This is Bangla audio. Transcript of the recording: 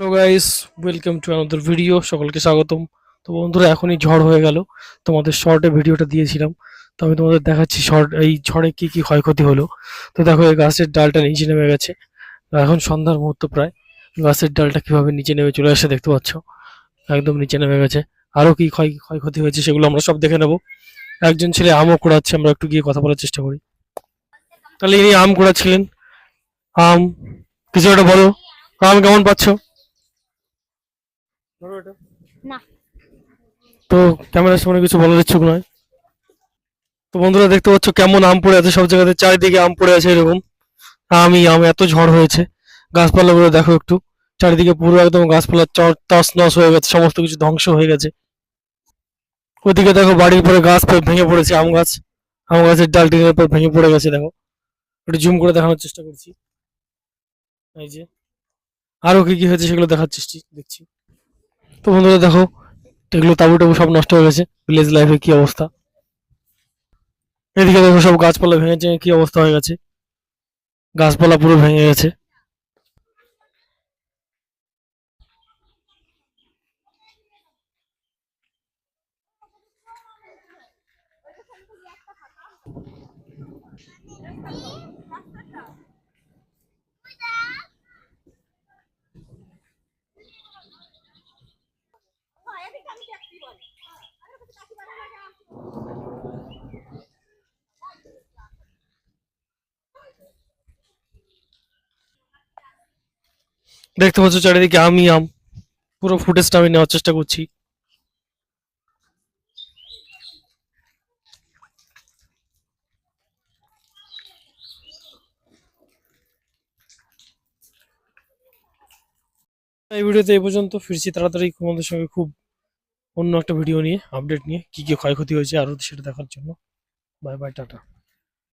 Hello guys welcome to another video সকলকে স্বাগতম। তো বন্ধুরা, এখনই ঝড় হয়ে গেল। তোমাদের শর্টে ভিডিওটা দিয়েছিলাম। তো আমি তোমাদের দেখাচ্ছি শর্ট এই ঝড়ে কি কি ক্ষয়ক্ষতি হলো। তো দেখো, এই গাছের ডালটা নিচে নেমে গেছে। এখন সন্ধ্যার মুহূর্ত প্রায়। গাছের ডালটা কীভাবে নিচে নেমে চলে আসে দেখতে পাচ্ছ? একদম নিচে নেমে গেছে। আরও কি ক্ষয়, ক্ষয়ক্ষতি হয়েছে সেগুলো আমরা সব দেখে নেব। একজন ছেলে আমও কুড়াচ্ছে, আমরা একটু গিয়ে কথা বলার চেষ্টা করি। তাহলে ইনি আম কুড়াচ্ছিলেন। আম, কিছু একটা বলো। আম কেমন পাচ্ছ? তো ক্যামেরার সামনে কিছু বলার ইচ্ছুক নয়। তো বন্ধুরা দেখতে পাচ্ছ কেমন আম পড়ে আছে সব জায়গাতে, চারিদিকে আম পড়ে আছে এরকম। আমি, আম এত ঝড় হয়েছে। গাছপালাগুলো দেখো একটু। চারিদিকে পুরো একদম গাছপালা তস নস হয়ে গেছে, সমস্ত কিছু ধ্বংস হয়ে গেছে। ওদিকে দেখো বাড়ির পরে গাছ ভেঙে পড়েছে, আম গাছ। আম গাছের ডাল টিনের পর ভেঙে পড়ে গেছে, দেখো। একটু জুম করে দেখানোর চেষ্টা করছি। এই যে। আরও কি কি হয়েছে সেগুলো দেখার চেষ্টা দেখছি। তো বন্ধুরা দেখো, এগুলো তাবু টাবু সব নষ্ট হয়ে গেছে ভিলেজ লাইফে কি অবস্থা? এদিকে দেখো সব গাছপালা ভেঙেছে কি অবস্থা হয়ে গেছে। গাছপালা পুরো ভেঙে গেছে। দেখতে পাচ্ছ চারিদিকে আমি আম। পুরো ফুটেজটা আমি নেওয়ার চেষ্টা করছি। এই ভিডিওতে এই পর্যন্ত। ফিরছি তাড়াতাড়ি। তোমাদের সঙ্গে খুব অন্য একটা ভিডিও নিয়ে আপডেট নিয়ে কি কি ক্ষয়ক্ষতি হয়েছে আরও সেটা দেখার জন্য। Bye bye tata.